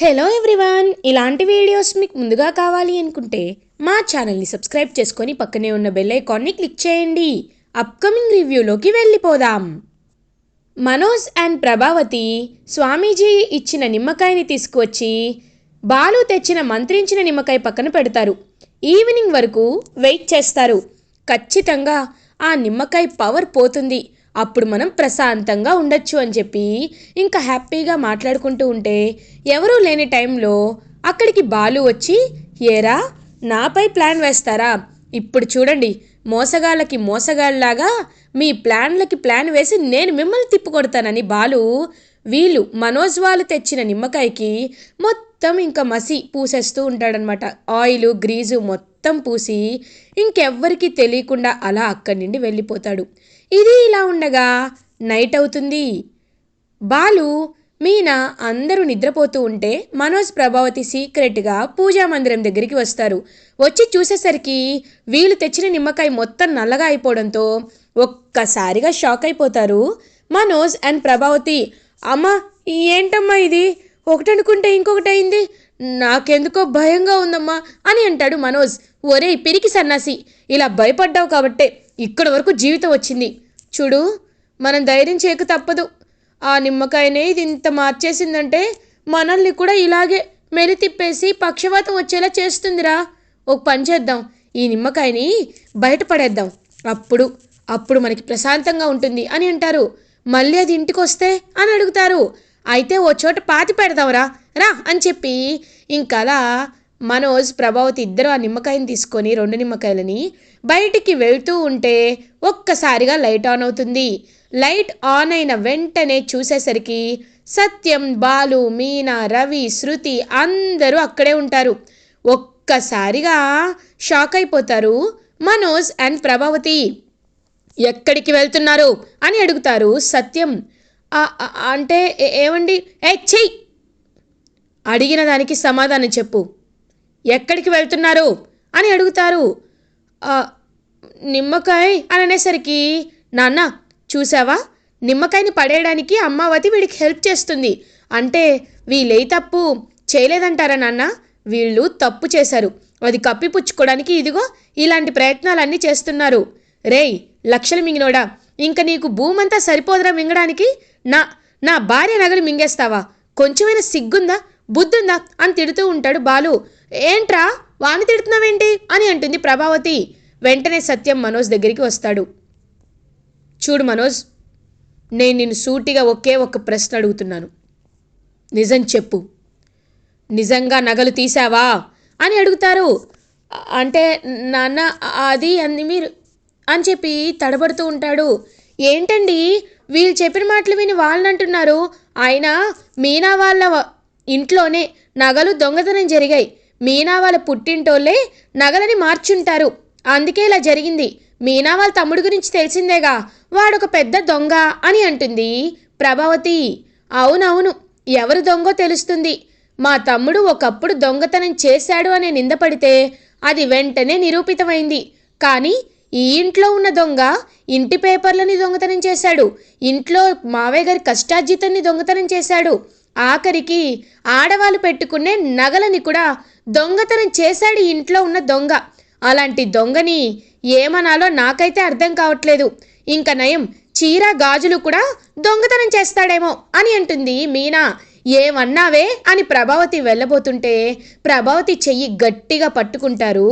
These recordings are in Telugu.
హలో ఎవ్రీవాన్ ఇలాంటి వీడియోస్ మీకు ముందుగా కావాలి అనుకుంటే మా ఛానల్ని సబ్స్క్రైబ్ చేసుకొని పక్కనే ఉన్న బెల్ ఐకాన్ని క్లిక్ చేయండి. అప్కమింగ్ రివ్యూలోకి వెళ్ళిపోదాం. మనోజ్ అండ్ ప్రభావతి స్వామీజీ ఇచ్చిన నిమ్మకాయని తీసుకువచ్చి బాలు తెచ్చిన మంత్రించిన నిమ్మకాయ పక్కన పెడతారు. ఈవినింగ్ వరకు వెయిట్ చేస్తారు. ఖచ్చితంగా ఆ నిమ్మకాయ పవర్ పోతుంది. అప్పుడు మనం ప్రశాంతంగా ఉండొచ్చు అని చెప్పి ఇంకా హ్యాపీగా మాట్లాడుకుంటూ ఉంటే ఎవరూ లేని టైంలో అక్కడికి బాలు వచ్చి ఏరా నాపై ప్లాన్ వేస్తారా? ఇప్పుడు చూడండి మోసగాళ్ళకి మోసగాళ్ళలాగా మీ ప్లాన్లకి ప్లాన్ వేసి నేను మిమ్మల్ని తిప్పుకొడతానని బాలు వీళ్ళు మనోజ్ వాళ్ళు తెచ్చిన నిమ్మకాయకి మొత్తం ఇంకా మసి పూసేస్తూ ఉంటాడనమాట. ఆయిల్ గ్రీజు మొత్తం పూసి ఇంకెవ్వరికీ తెలియకుండా అలా అక్కడి నుండి వెళ్ళిపోతాడు. ఇది ఇలా ఉండగా నైట్ అవుతుంది. బాలు మీనా అందరూ నిద్రపోతూ ఉంటే మనోజ్ ప్రభావతి సీక్రెట్గా పూజా మందిరం దగ్గరికి వస్తారు. వచ్చి చూసేసరికి వీళ్ళు తెచ్చిన నిమ్మకాయ మొత్తం నల్లగా అయిపోవడంతో ఒక్కసారిగా షాక్ అయిపోతారు మనోజ్ అండ్ ప్రభావతి. అమ్మా ఏంటమ్మా ఇది? ఒకటి అనుకుంటే ఇంకొకటి అయింది. నాకెందుకో భయంగా ఉందమ్మా అని అంటాడు మనోజ్. ఒరే పిరికి సన్నాసి ఇలా భయపడ్డావు కాబట్టే ఇక్కడ వరకు జీవితం వచ్చింది. చూడు మనం ధైర్యం చేయక తప్పదు. ఆ నిమ్మకాయనే ఇది ఇంత మార్చేసిందంటే మనల్ని కూడా ఇలాగే మెలి తిప్పేసి పక్షవాతం వచ్చేలా చేస్తుందిరా. ఒక పని చేద్దాం ఈ నిమ్మకాయని బయటపడేద్దాం అప్పుడు అప్పుడు మనకి ప్రశాంతంగా ఉంటుంది అని అంటారు. మళ్ళీ అది ఇంటికి వస్తే అని అడుగుతారు. అయితే ఓ చోట పాతి పెడదాంరా రా అని చెప్పి ఇంకలా మనోజ్ ప్రభావతి ఇద్దరు ఆ నిమ్మకాయని తీసుకొని రెండు నిమ్మకాయలని బయటికి వెళ్తూ ఉంటే ఒక్కసారిగా లైట్ ఆన్ అవుతుంది. లైట్ ఆన్ అయిన వెంటనే చూసేసరికి సత్యం బాలు మీనా రవి శృతి అందరూ అక్కడే ఉంటారు. ఒక్కసారిగా షాక్ అయిపోతారు మనోజ్ అండ్ ప్రభావతి. ఎక్కడికి వెళ్తున్నారు అని అడుగుతారు సత్యం. అంటే ఏమండి? ఏ చెయ్యి అడిగిన దానికి సమాధానం చెప్పు. ఎక్కడికి వెళ్తున్నారు? అని అడుగుతారు. నిమ్మకాయ అని అనేసరికి నాన్న చూసావా? నిమ్మకాయని పడేయడానికి అమ్మావతి వీడికి హెల్ప్ చేస్తుంది. అంటే వీళ్ళే తప్పు చేయలేదంటారా నాన్న? వీళ్ళు తప్పు చేశారు. అది కప్పిపుచ్చుకోవడానికి ఇదిగో ఇలాంటి ప్రయత్నాలన్నీ చేస్తున్నారు. రేయ్ లక్షలు మింగినోడా? ఇంక నీకు భూమంతా సరిపోదురా మింగడానికి? నా నా భార్య నగలు మింగేస్తావా? కొంచెమైనా సిగ్గుందా? బుద్ధుందా? అని తిడుతూ ఉంటాడు బాలు. ఏంట్రా? వాణి తిడుతున్నావేంటి? అని అంటుంది ప్రభావతి. వెంటనే సత్యం మనోజ్ దగ్గరికి వస్తాడు. చూడు మనోజ్ నేను నిన్ను సూటిగా ఒకే ఒక్క ప్రశ్న అడుగుతున్నాను. నిజం చెప్పు. నిజంగా నగలు తీసావా అని అడుగుతారు. అంటే నాన్న అది అని మీరు అని చెప్పి తడబడుతూ ఉంటాడు. ఏంటండి? వీళ్ళు చెప్పిన మాటలు విని వాళ్ళని అంటున్నారు ఆయన మీనా వాళ్ళ ఇంట్లోనే నగలు దొంగతనం జరిగాయి. మీనా వాళ్ళ పుట్టింటోళ్ళే నగలని మార్చుంటారు. అందుకే ఇలా జరిగింది. మీనా వాళ్ళ తమ్ముడు గురించి తెలిసిందేగా. వాడొక పెద్ద దొంగ అని అంటుంది ప్రభావతి. అవునవును ఎవరు దొంగో తెలుస్తుంది. మా తమ్ముడు ఒకప్పుడు దొంగతనం చేశాడు అనే నిందపడితే అది వెంటనే నిరూపితమైంది. కానీ ఈ ఇంట్లో ఉన్న దొంగ ఇంటి పేపర్లని దొంగతనం చేశాడు. ఇంట్లో మావయ్య గారి కష్టార్జితాన్ని దొంగతనం చేశాడు. ఆఖరికి ఆడవాళ్ళు పెట్టుకునే నగలని కూడా దొంగతనం చేశాడు ఇంట్లో ఉన్న దొంగ. అలాంటి దొంగని ఏమనాలో నాకైతే అర్థం కావట్లేదు. ఇంకా నయం చీర గాజులు కూడా దొంగతనం చేస్తాడేమో అని అంటుంది మీనా. ఏమన్నావే అని ప్రభావతి వెళ్ళబోతుంటే ప్రభావతి చెయ్యి గట్టిగా పట్టుకుంటారు.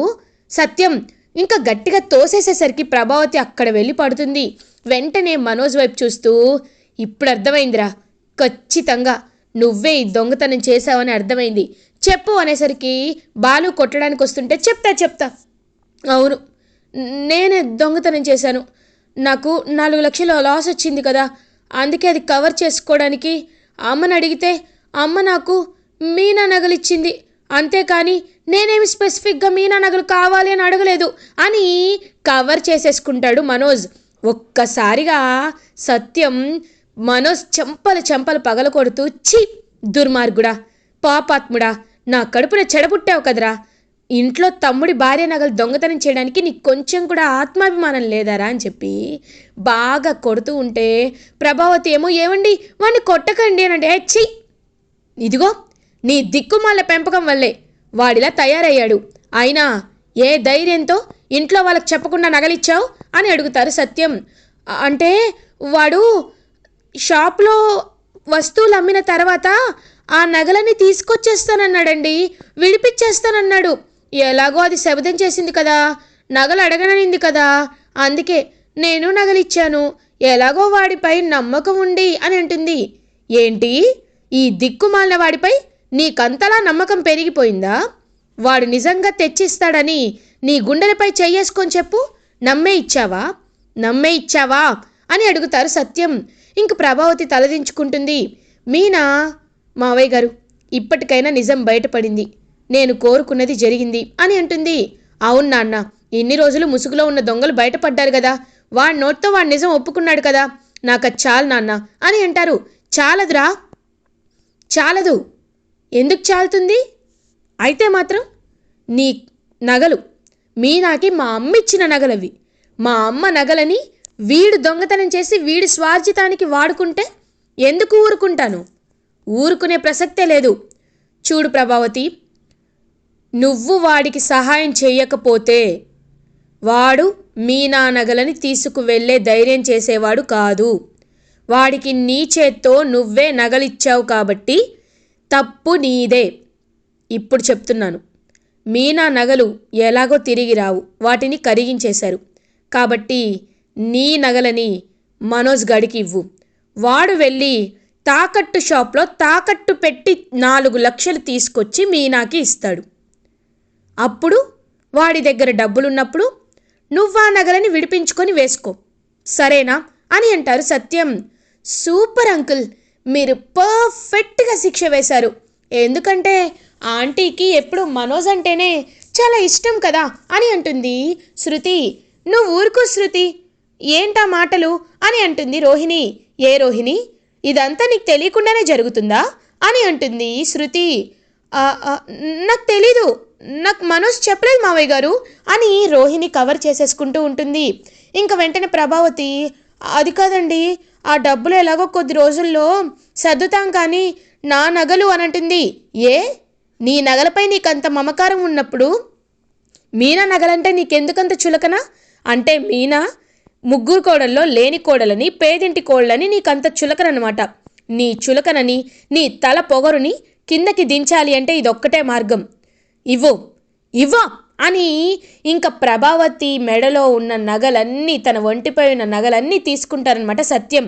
సత్యం ఇంకా గట్టిగా తోసేసేసరికి ప్రభావతి అక్కడ వెళ్ళి పడుతుంది. వెంటనే మనోజ్ వైపు చూస్తూ ఇప్పుడు అర్థమైందిరా ఖచ్చితంగా నువ్వే ఈ దొంగతనం చేశావని అర్థమైంది. చెప్పు అనేసరికి బాలు కొట్టడానికి వస్తుంటే చెప్తా చెప్తా. అవును. నేనే దొంగతనం చేశాను. నాకు నాలుగు లక్షల లాస్ వచ్చింది కదా. అందుకే అది కవర్ చేసుకోవడానికి అమ్మని అడిగితే అమ్మ నాకు మీనా నగలిచ్చింది అంతేకాని నేనేమి స్పెసిఫిక్గా మీనా నగలు కావాలి అని అడగలేదు. అని కవర్ చేసేసుకుంటాడు మనోజ్. ఒక్కసారిగా సత్యం మనోజ్ చెంపలు చెంపలు పగల కొడుతూ చి దుర్మార్గుడా పాపాత్ముడా నా కడుపున చెడబుట్టావు కదరా. ఇంట్లో తమ్ముడి భార్య నగలు దొంగతనం చేయడానికి నీకు కొంచెం కూడా ఆత్మాభిమానం లేదారా అని చెప్పి బాగా కొడుతూ ఉంటే ప్రభావతి ఏమో ఏమండి? వాడిని కొట్టకండి అని అంటే "ఏ, ఛీ! ఇదిగో నీ దిక్కుమాల పెంపకం వల్లే వాడిలా తయారయ్యాడు. అయినా ఏ ధైర్యంతో ఇంట్లో వాళ్ళకి చెప్పకుండా నగలిచ్చావు? అని అడుగుతారు సత్యం. అంటే వాడు షాప్లో వస్తువులు అమ్మిన తర్వాత ఆ నగలని తీసుకొచ్చేస్తానన్నాడండి విడిపించేస్తానన్నాడు ఎలాగో అది శబదం చేసింది కదా. నగలు అడగననింది కదా. అందుకే నేను నగలిచ్చాను. ఎలాగో వాడిపై నమ్మకం ఉండి అని అంటుంది. ఏంటి? ఈ దిక్కుమాలిన వాడిపై నీకంతలా నమ్మకం పెరిగిపోయిందా? వాడు నిజంగా తెచ్చిస్తాడని నీ గుండెలపై చెయ్యేసుకొని చెప్పు. నమ్మే ఇచ్చావా? నమ్మే ఇచ్చావా? అని అడుగుతారు సత్యం. ఇంక ప్రభావతి తలదించుకుంటుంది. మీనా? మావయ్య గారు ఇప్పటికైనా నిజం బయటపడింది. నేను కోరుకున్నది జరిగింది అని అంటుంది. అవును నాన్న ఇన్ని రోజులు ముసుగులో ఉన్న దొంగలు బయటపడ్డారు కదా. వాడి నోట్తో వాడు నిజం ఒప్పుకున్నాడు కదా. నాకు అది చాలు నాన్న అని అంటారు. చాలదురా. చాలదు. ఎందుకు చాలుతుంది? అయితే మాత్రం నీ నగలు మీనాకి మా అమ్మ ఇచ్చిన నగలవి. మా అమ్మ నగలని వీడు దొంగతనం చేసి వీడి స్వార్జితానికి వాడుకుంటే ఎందుకు ఊరుకుంటాను? ఊరుకునే ప్రసక్తే లేదు. చూడు ప్రభావతి నువ్వు వాడికి సహాయం చేయకపోతే వాడు మీనా నగలని తీసుకువెళ్ళే ధైర్యం చేసేవాడు కాదు. వాడికి నీ చేత్తో నువ్వే నగలిచ్చావు కాబట్టి తప్పు నీదే. ఇప్పుడు చెప్తున్నాను. మీనా నగలు ఎలాగో తిరిగి రావు. వాటిని కరిగించేశారు. కాబట్టి నీ నగలని మనోజ్ గడికి ఇవ్వు. వాడు వెళ్ళి తాకట్టు షాప్లో తాకట్టు పెట్టి నాలుగు లక్షలు తీసుకొచ్చి మీనాకి ఇస్తాడు. అప్పుడు వాడి దగ్గర డబ్బులున్నప్పుడు నువ్వా నగలని విడిపించుకొని వేసుకో. సరేనా? అని అంటారు సత్యం. Super uncle! మీరు పర్ఫెక్ట్గా శిక్ష వేశారు. ఎందుకంటే ఆంటీకి ఎప్పుడు మనోజ్ అంటేనే చాలా ఇష్టం కదా అని అంటుంది శృతి. నువ్వు ఊరుకో శృతి. ఏంటా మాటలు? అని అంటుంది రోహిణి. ఏ రోహిణి? ఇదంతా నీకు తెలియకుండానే జరుగుతుందా? అని అంటుంది శృతి. నాకు తెలీదు. నాకు మనోజ్ చెప్పలేదు మావయ్య గారు అని రోహిణి కవర్ చేసేసుకుంటూ ఉంటుంది. ఇంకా వెంటనే ప్రభావతి అది కాదండి ఆ డబ్బులు ఎలాగో కొద్ది రోజుల్లో సర్దుతాం కానీ నా నగలు అని అంటుంది. ఏ? నీ నగలపై నీకంత మమకారం ఉన్నప్పుడు మీనా నగలంటే నీకెందుకంత చులకన? అంటే మీనా ముగ్గురు కోడల్లో లేని కోడలని పేదింటి కోడలని నీకంత చులకనమాట నీ చులకనని నీ తల పొగరుని కిందకి దించాలి అంటే ఇదొక్కటే మార్గం. ఇవ్వు ఇవ్వ అని ఇంకా ప్రభావతి మెడలో ఉన్న నగలన్నీ తన ఒంటిపై ఉన్న నగలన్నీ తీసుకుంటారనమాట సత్యం.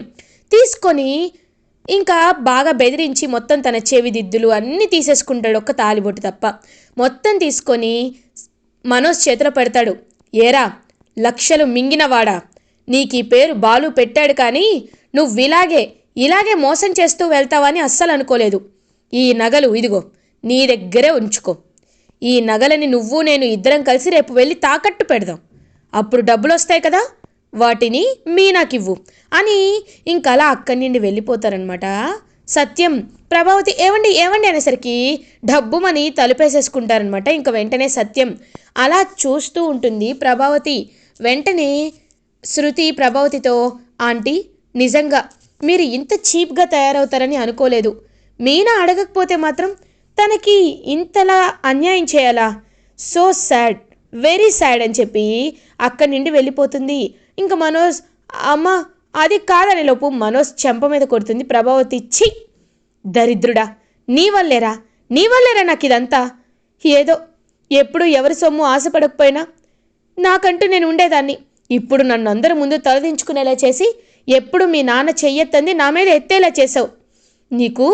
తీసుకొని ఇంకా బాగా బెదిరించి మొత్తం తన చెవి దిద్దులు అన్నీ తీసేసుకుంటాడు ఒక్క తాలిబొట్టు తప్ప. మొత్తం తీసుకొని మనోజ్ చేతిలో పెడతాడు. ఏరా లక్షలు మింగినవాడా? నీకు ఈ పేరు బాలు పెట్టాడు కానీ నువ్వు ఇలాగే ఇలాగే మోసం చేస్తూ వెళ్తావని అస్సలు అనుకోలేదు. ఈ నగలు ఇదిగో నీ దగ్గరే ఉంచుకో. ఈ నగలని నువ్వు నేను ఇద్దరం కలిసి రేపు వెళ్ళి తాకట్టు పెడదాం. అప్పుడు డబ్బులు వస్తాయి కదా వాటిని మీనాకివ్వు. అని ఇంకలా అక్కడి నుండి వెళ్ళిపోతారనమాట సత్యం ప్రభావతి ఏవండి ఏవండి అనేసరికి డబ్బుమని తలుపేసేసుకుంటారనమాట ఇంకా వెంటనే సత్యం అలా చూస్తూ ఉంటుంది ప్రభావతి. వెంటనే శృతి ప్రభావతితో ఆంటీ నిజంగా మీరు ఇంత చీప్గా తయారవుతారని అనుకోలేదు. మీనా అడగకపోతే మాత్రం తనకి ఇంతలా అన్యాయం చేయాలా? సో సాడ్ వెరీ సాడ్ అని చెప్పి అక్కడి నుండి వెళ్ళిపోతుంది. ఇంకా మనోజ్ అమ్మ అది కాదనే లోపు మనోజ్ చెంప మీద కొడుతుంది ప్రభావతి. చి దరిద్రుడా నీ వల్లేరా? నీ వల్లేరా నాకు ఇదంతా? ఏదో ఎప్పుడు ఎవరి సొమ్ము ఆశపడకపోయినా? నాకంటూ నేను ఉండేదాన్ని. ఇప్పుడు నన్ను అందరి ముందు తలదించుకునేలా చేసి ఎప్పుడు మీ నాన్న చెయ్యొద్దంది నా మీద ఎత్తేలా చేసావు. నీకు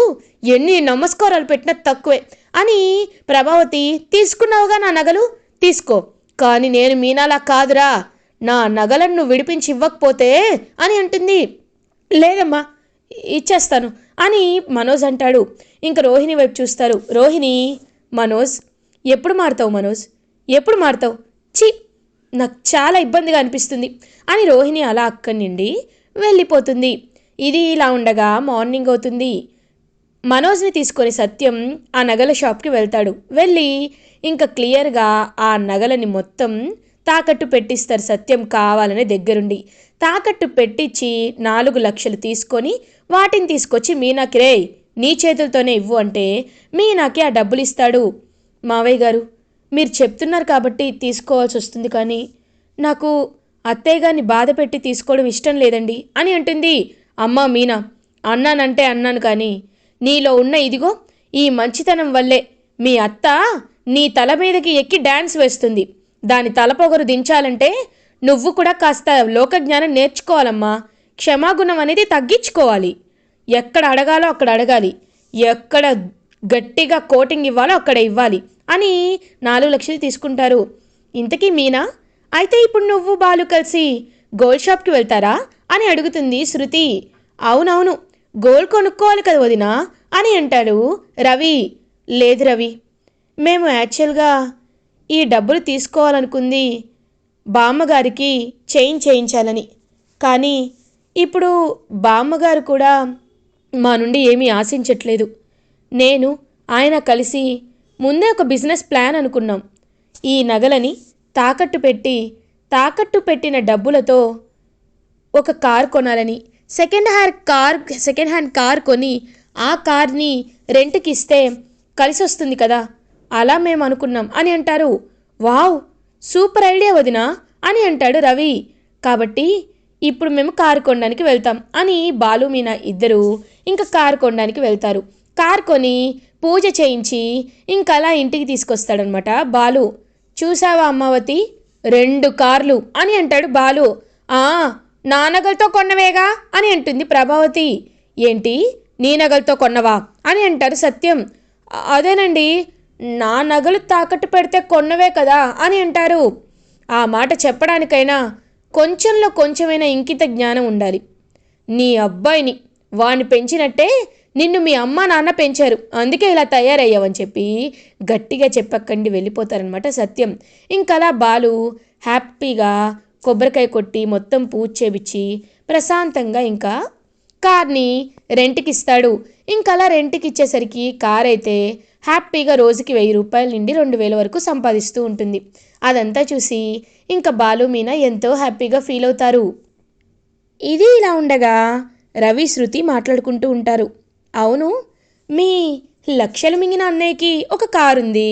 ఎన్ని నమస్కారాలు పెట్టినా తక్కువే. అని ప్రభావతి తీసుకున్నావుగా నా నగలు? తీసుకో. కానీ నేను మీనాలా కాదురా. నా నగలను నువ్వు విడిపించి ఇవ్వకపోతే అని అంటుంది. లేదమ్మా ఇచ్చేస్తాను అని మనోజ్ అంటాడు. ఇంకా రోహిణి వైపు చూస్తారు. రోహిణి మనోజ్ ఎప్పుడు మారుతావు మనోజ్? ఎప్పుడు మారుతావు? ఛీ నాకు చాలా ఇబ్బందిగా అనిపిస్తుంది అని రోహిణి అలా అక్కడి నుండి వెళ్ళిపోతుంది. ఇది ఇలా ఉండగా మార్నింగ్ అవుతుంది. మనోజ్ని తీసుకొని సత్యం ఆ నగల షాప్కి వెళ్తాడు. వెళ్ళి ఇంకా క్లియర్గా ఆ నగలని మొత్తం తాకట్టు పెట్టిస్తారు సత్యం కావాలనే దగ్గరుండి. తాకట్టు పెట్టించి నాలుగు లక్షలు తీసుకొని వాటిని తీసుకొచ్చి మీనాకి రే నీ చేతులతోనే ఇవ్వు అంటే మీనాకి ఆ డబ్బులు ఇస్తాడు మావయ్య గారు మీరు చెప్తున్నారు కాబట్టి తీసుకోవాల్సి వస్తుంది కానీ నాకు అత్తయ్య గారిని బాధ పెట్టి తీసుకోవడం ఇష్టం లేదండి అని అంటుంది. అమ్మ మీనా అన్నానంటే అన్నాను కానీ నీలో ఉన్న ఇదిగో ఈ మంచితనం వల్లే మీ అత్త నీ తల మీదకి ఎక్కి డ్యాన్స్ వేస్తుంది. దాని తలపొగరు దించాలంటే నువ్వు కూడా కాస్త లోకజ్ఞానం నేర్చుకోవాలమ్మా. క్షమాగుణం అనేది తగ్గించుకోవాలి. ఎక్కడ అడగాలో అక్కడ అడగాలి. ఎక్కడ గట్టిగా కోటింగ్ ఇవ్వాలో అక్కడ ఇవ్వాలి అని నాలుగు లక్షలు తీసుకుంటారు. ఇంతకీ మీనా? అయితే ఇప్పుడు నువ్వు బాలు కలిసి గోల్డ్ షాప్కి వెళ్తారా అని అడుగుతుంది శృతి. అవునవును గోల్డ్ కొనుక్కోవాలి కదా వదినా? అని అంటాడు రవి. లేదు రవి మేము యాక్చువల్గా ఈ డబ్బులు తీసుకోవాలనుకుంది బామ్మగారికి చైన్ చేయించాలని. కానీ ఇప్పుడు బామ్మగారు కూడా మా నుండి ఏమీ ఆశించట్లేదు. నేను ఆయన కలిసి ముందే ఒక బిజినెస్ ప్లాన్ అనుకున్నాం. ఈ నగలని తాకట్టు పెట్టి తాకట్టు పెట్టిన డబ్బులతో ఒక కార్ కొనాలని. Second hand car second hand car కొని ఆ కార్ని రెంట్కి ఇస్తే కలిసి వస్తుంది కదా. అలా మేము అనుకున్నాం అని అంటారు. వావ్ సూపర్ ఐడియా వదినా అని అంటాడు రవి. కాబట్టి ఇప్పుడు మేము కారు కొనడానికి వెళ్తాం అని బాలు మీనా ఇద్దరు ఇంకా కారు కొనడానికి వెళ్తారు. కార్ కొని పూజ చేయించి ఇంకా అలా ఇంటికి తీసుకొస్తాడనమాట బాలు. చూసావా అమ్మావతి? రెండు కార్లు అని అంటాడు బాలు. ఆ నా నగలతో కొన్నవేగా? అని అంటుంది ప్రభావతి. ఏంటి? నీ నగలతో కొన్నవా? అని అంటారు సత్యం. అదేనండి. నా నగలు తాకట్టు పెడితే కొన్నవే కదా? అని అంటారు. ఆ మాట చెప్పడానికైనా కొంచెంలో కొంచెమైనా ఇంకిత జ్ఞానం ఉండాలి. నీ అబ్బాయిని వాణ్ణి పెంచినట్టే నిన్ను మీ అమ్మ నాన్న పెంచారు. అందుకే ఇలా తయారయ్యావని చెప్పి గట్టిగా చెప్పక్కండి వెళ్ళిపోతారనమాట సత్యం. ఇంకలా బాలు హ్యాపీగా కొబ్బరికాయ కొట్టి మొత్తం పూజ చేపించి ప్రశాంతంగా ఇంకా కార్ని రెంట్కి ఇస్తాడు ఇంకలా రెంట్కి ఇచ్చేసరికి కార్ అయితే హ్యాపీగా రోజుకి వెయ్యి రూపాయల నుండి రెండు వేల వరకు సంపాదిస్తూ ఉంటుంది. అదంతా చూసి ఇంకా బాలు మీనా ఎంతో హ్యాపీగా ఫీల్ అవుతారు. ఇది ఇలా ఉండగా రవి శృతి మాట్లాడుకుంటూ ఉంటారు. అవును మీ లక్షలు మింగిన అన్నయ్యకి ఒక కారు ఉంది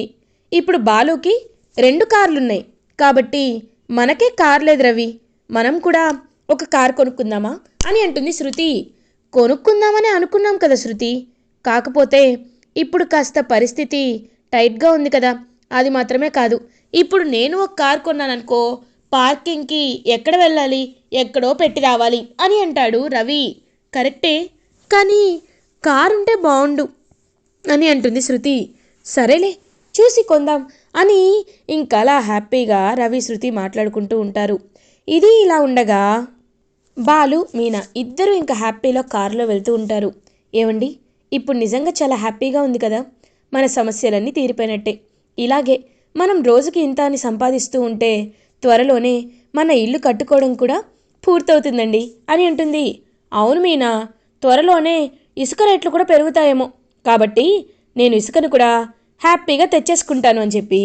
ఇప్పుడు బాలుకి రెండు కార్లున్నాయి. కాబట్టి మనకే కార్ లేదు రవి. మనం కూడా ఒక కార్ కొనుక్కుందామా? అని అంటుంది శృతి. కొనుక్కుందామని అనుకున్నాం కదా శృతి. కాకపోతే ఇప్పుడు కాస్త పరిస్థితి టైట్గా ఉంది కదా. అది మాత్రమే కాదు. ఇప్పుడు నేను ఒక కార్ కొన్నాననుకో పార్కింగ్కి ఎక్కడ వెళ్ళాలి? ఎక్కడో పెట్టి రావాలి అని అంటాడు రవి. కరెక్టే. కానీ కారు ఉంటే బాగుండు అని అంటుంది శృతి. సరేలే చూసి కొందాం. అని ఇంకలా హ్యాపీగా రవి శృతి మాట్లాడుకుంటూ ఉంటారు. ఇది ఇలా ఉండగా బాలు మీనా ఇద్దరు ఇంకా హ్యాపీలో కారులో వెళ్తూ ఉంటారు. ఏమండి ఇప్పుడు నిజంగా చాలా హ్యాపీగా ఉంది కదా? మన సమస్యలన్నీ తీరిపోయినట్టే. ఇలాగే మనం రోజుకి ఇంత అని సంపాదిస్తూ ఉంటే త్వరలోనే మన ఇల్లు కట్టుకోవడం కూడా పూర్తవుతుందండి అని అంటుంది. అవును మీనా త్వరలోనే ఇసుక రేట్లు కూడా పెరుగుతాయేమో. కాబట్టి నేను ఇసుకను కూడా హ్యాపీగా తెచ్చేసుకుంటాను అని చెప్పి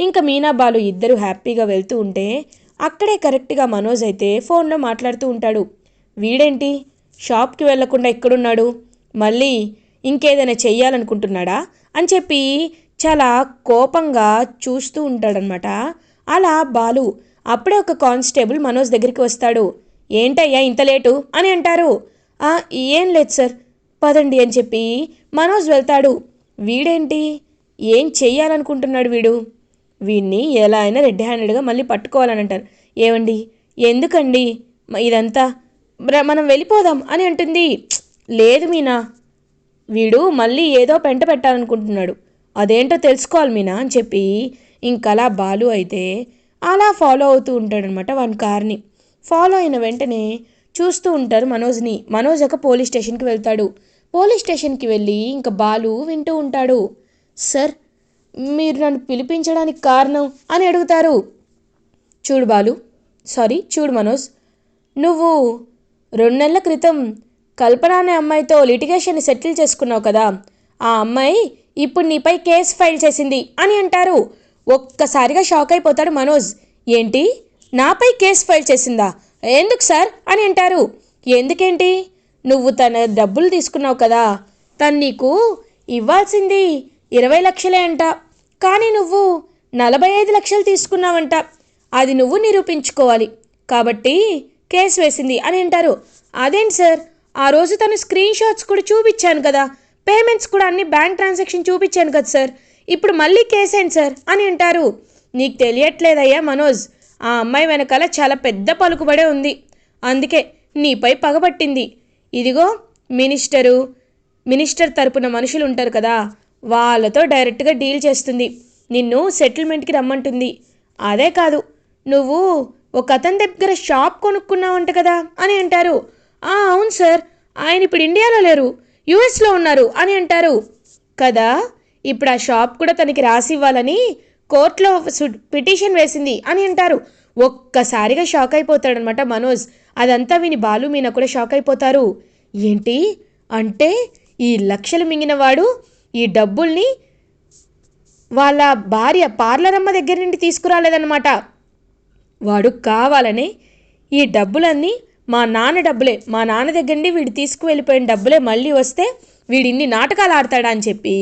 ఇంకా మీనా బాలు ఇద్దరు హ్యాపీగా వెళ్తూ ఉంటే అక్కడే కరెక్ట్గా మనోజ్ అయితే ఫోన్లో మాట్లాడుతూ ఉంటాడు. వీడేంటి? షాప్కి వెళ్ళకుండా ఎక్కడున్నాడు? మళ్ళీ ఇంకేదైనా చెయ్యాలనుకుంటున్నాడా? అని చెప్పి చాలా కోపంగా చూస్తూ ఉంటాడనమాట అలా బాలు అప్పుడే ఒక కానిస్టేబుల్ మనోజ్ దగ్గరికి వస్తాడు. ఏంటయ్యా ఇంత లేటు? అని అంటారు. ఏం లేదు సార్. పదండి అని చెప్పి మనోజ్ వెళ్తాడు. వీడేంటి? ఏం చెయ్యాలనుకుంటున్నాడు వీడు? వీడిని ఎలా అయినా రెడ్ హ్యాండెడ్గా మళ్ళీ పట్టుకోవాలని అంటారు ఏమండి ఎందుకండి ఇదంతా? మనం వెళ్ళిపోదాం అని అంటుంది. లేదు మీనా. వీడు మళ్ళీ ఏదో పెంట పెట్టాలనుకుంటున్నాడు. అదేంటో తెలుసుకోవాలి మీనా అని చెప్పి ఇంకలా బాలు అయితే అలా ఫాలో అవుతూ ఉంటాడనమాట వాని కార్ని. ఫాలో అయిన వెంటనే చూస్తూ ఉంటారు మనోజ్ని. మనోజ్ ఒక పోలీస్ స్టేషన్కి వెళ్తాడు. పోలీస్ స్టేషన్కి వెళ్ళి ఇంకా బాలు వింటూ ఉంటాడు. సార్ మీరు నన్ను పిలిపించడానికి కారణం అని అడుగుతారు. చూడు బాలు సారీ చూడు మనోజ్ నువ్వు రెండు నెలల క్రితం కల్పన అనే అమ్మాయితో లిటిగేషన్ సెటిల్ చేసుకున్నావు కదా ఆ అమ్మాయి ఇప్పుడు నీపై కేసు ఫైల్ చేసింది అని అంటారు. ఒక్కసారిగా షాక్ అయిపోతాడు మనోజ్. ఏంటి? నాపై కేసు ఫైల్ చేసిందా? ఎందుకు సార్? అని అంటారు. ఎందుకేంటి? నువ్వు తన డబ్బులు తీసుకున్నావు కదా తను నీకు ఇవ్వాల్సింది ఇరవై లక్షలే అంట. కానీ నువ్వు నలభై ఐదు లక్షలు తీసుకున్నావంట. అది నువ్వు నిరూపించుకోవాలి. కాబట్టి కేసు వేసింది అని అంటారు. అదేంటి సార్? ఆ రోజు తను స్క్రీన్ షాట్స్ కూడా చూపించాను కదా. పేమెంట్స్ కూడా అన్ని బ్యాంక్ ట్రాన్సాక్షన్ చూపించాను కదా సార్. ఇప్పుడు మళ్ళీ కేసేంటి సార్? అని అంటారు. నీకు తెలియట్లేదయ్యా మనోజ్. ఆ అమ్మాయి వెనకాల చాలా పెద్ద పలుకుబడే ఉంది. అందుకే నీపై పగబట్టింది ఇదిగో మినిస్టరు మినిస్టర్ తరపున మనుషులు ఉంటారు కదా. వాళ్ళతో డైరెక్ట్గా డీల్ చేస్తుంది. నిన్ను సెటిల్మెంట్కి రమ్మంటుంది. అదే కాదు నువ్వు ఒక అతని దగ్గర షాప్ కొనుక్కున్నావంట కదా అని అంటారు. "ఆ, అవును సార్ ఆయన ఇప్పుడు ఇండియాలో లేరు యుఎస్లో ఉన్నారు అని అంటారు. కదా ఇప్పుడు ఆ షాప్ కూడా తనకి రాసి ఇవ్వాలని కోర్టులో పిటిషన్ వేసింది అని అంటారు. ఒక్కసారిగా షాక్ అయిపోతాడనమాట మనోజ్. అదంతా విని బాలు మీన కూడా షాక్ అయిపోతారు. ఏంటి? అంటే ఈ లక్షలు మింగినవాడు ఈ డబ్బుల్ని వాళ్ళ భార్య పార్లరమ్మ దగ్గర నుండి తీసుకురాలేదన్నమాట. వాడు కావాలని ఈ డబ్బులన్నీ మా నాన్న డబ్బులే మా నాన్న దగ్గర నుండి వీడు తీసుకువెళ్ళిపోయిన డబ్బులే మళ్ళీ వస్తే వీడు ఇన్ని నాటకాలు ఆడతాడా అని చెప్పి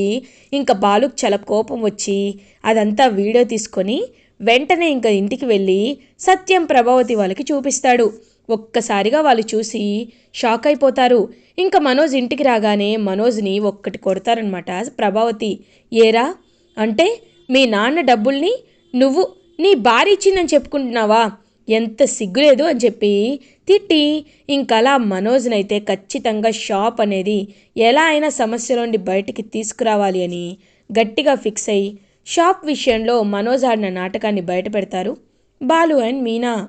ఇంకా బాలుకు చాలా కోపం వచ్చి అదంతా వీడియో తీసుకొని వెంటనే ఇంకా ఇంటికి వెళ్ళి సత్యం ప్రభావతి వాళ్ళకి చూపిస్తాడు. ఒక్కసారిగా వాళ్ళు చూసి షాక్ అయిపోతారు. ఇంకా మనోజ్ ఇంటికి రాగానే మనోజ్ని ఒక్కటి కొడతారనమాట. ప్రభావతి ఏరా అంటే మీ నాన్న డబ్బుల్ని నువ్వు నీ భార్య ఇచ్చిందని చెప్పుకుంటున్నావా? ఎంత సిగ్గులేదు అని చెప్పి తిట్టి ఇంకలా మనోజ్నైతే ఖచ్చితంగా షాప్ అనేది ఎలా అయినా సమస్య నుండి బయటికి తీసుకురావాలి అని గట్టిగా ఫిక్స్ అయ్యి షాప్ విషయంలో మనోజ్ ఆడిన నాటకాన్ని బయట పెడతారు. బాలు అండ్ మీనా